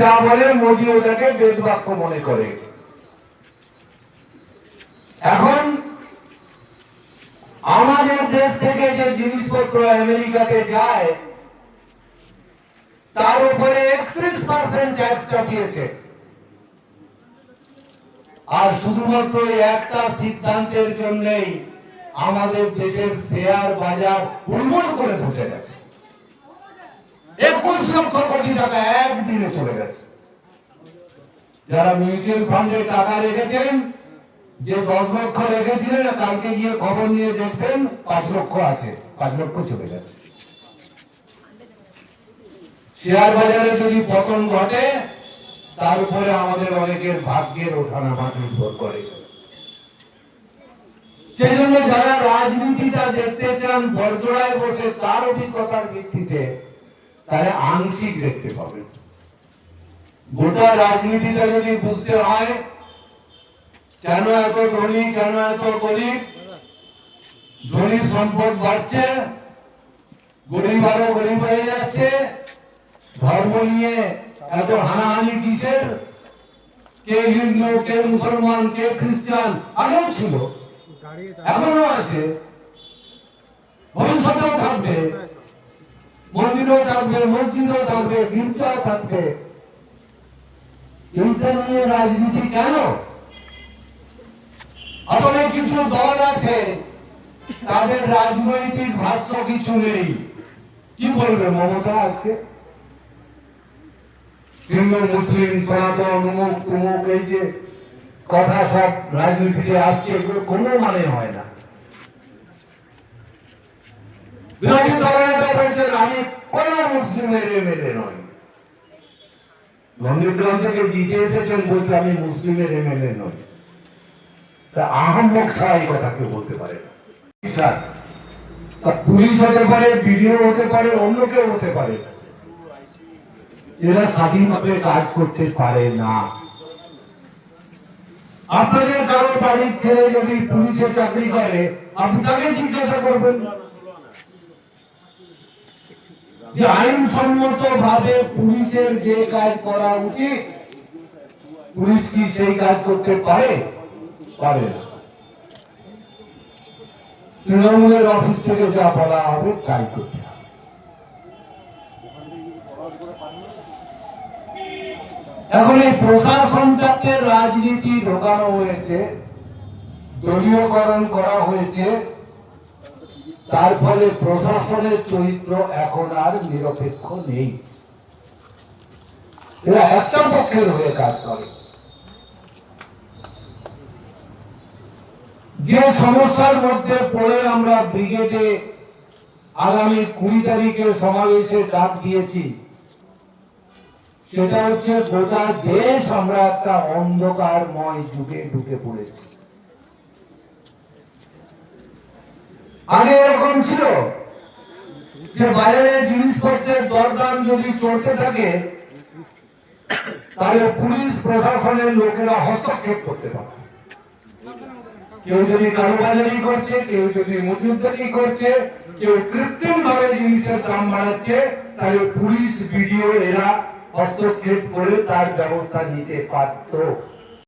যা বলে মোদী ওটাকে বেদ বাক্য মনে করে। এখন আমাদের দেশ থেকে যে জিনিসপত্র আমেরিকাতে যায়, তার উপরে একত্রিশ পার্সেন্ট ট্যাক্স চাপিয়েছে। আর শুধুমাত্র একটা সিদ্ধান্তের জন্যই আমাদের দেশের শেয়ার বাজার উন্মুল করে ধসে গেছে। একুশ টাকা একদিনে চলে গেছে। যারা মিউচুয়াল ফান্ডে টাকা রেখেছেন, যে দশ লক্ষ রেখেছিলেন, কালকে গিয়ে খবর নিয়ে দেখবেন, পাঁচ লক্ষ আছে, পাঁচ লক্ষ চলে গেছে। শেয়ার বাজারে যদি পতন ঘটে, তার উপরে আমাদের অনেকের ভাগ্যের ওঠানামা নির্ভর করে। সেই জন্য যারা রাজনীতিটা দেখতে চান, বরজোড়ায় বসে তার অভিজ্ঞতার ভিত্তিতে তারা আংশিক দেখতে পাবেন। গোটা রাজনীতিটা যদি বুঝতে হয়, কেন এত ধনী, কেন এত গরিব? ধনীর সম্পদ বাড়ছে, গরিব আরও গরিব হয়ে যাচ্ছে, ধর্ম নিয়ে এত হানাহানি কিসের? কে হিন্দু, কে মুসলমান, কে খ্রিস্টান আগেও ছিল। এখনও আছে ভবিষ্যতেও থাকবে থাকবে, মসজিদও থাকবে গির্জাও থাকবে। এইটা নিয়ে রাজনীতি কেন? আসলে কিছু দল আছে, তাদের রাজনৈতিক ভাষ্য কিছু নেই। কি বলবে, মমতা আজকে হিন্দু, মুসলিম, সনাতন উমুক তুমুক, এই যে কথা সব রাজনীতিতে আসছে, এগুলো কোনো মানে হয় না। বিরোধী দলের আমি কোন মুসলিমের এমএলএ নয়। এসেছেন বলছে আমি মুসলিমের নই তা আহম্মক ছাড়া এই কথা কেউ বলতে পারে তা পুলিশ হতে পারে, বিডিও হতে পারে, অন্য কেউ হতে পারে। এরা স্বাধীনভাবে কাজ করতে পারে না। আপনাদের কারও বাড়ির ছেলে যদি পুলিশে চাকরি করে, আপনি তাকে জিজ্ঞাসা করবেন। যে আইনসম্মত ভাবে পুলিশের যে কাজ করা উচিত, পুলিশ কি সেই কাজ করতে পারে? পারে না। তৃণমূলের অফিস থেকে যা বলা হবে তাই করতে এখন এই প্রশাসনটাকে রাজনীতি ঢোকানো হয়েছে, দলীয়করণ করা হয়েছে তার ফলে প্রশাসনের চরিত্র এখন আর নিরপেক্ষ নেই। এরা একটা পক্ষের হয়ে কাজ করে। যে সমস্যার মধ্যে পড়ে আমরা ব্রিগেডে আগামী কুড়ি তারিখে সমাবেশে ডাক দিয়েছি। সেটা হচ্ছে গোটা দেশ আমরা একটা অন্ধকারময় যুগে ঢুকে পড়েছি। আগে এরকম ছিল যে বাজারে জিনিসপত্রের দরদাম যদি চলতে থাকে, তাহলে পুলিশ প্রশাসনের লোকেরা হস্তক্ষেপ করতে পারে কেউ যদি কারোবাজারি করছে, কেউ যদি মজুদারি করছে, কেউ কৃত্রিম ভাবে জিনিসের দাম বাড়াচ্ছে, তাহলে পুলিশ, বিডিও এরা হস্তক্ষেপ করে তার ব্যবস্থা নিতে পারত।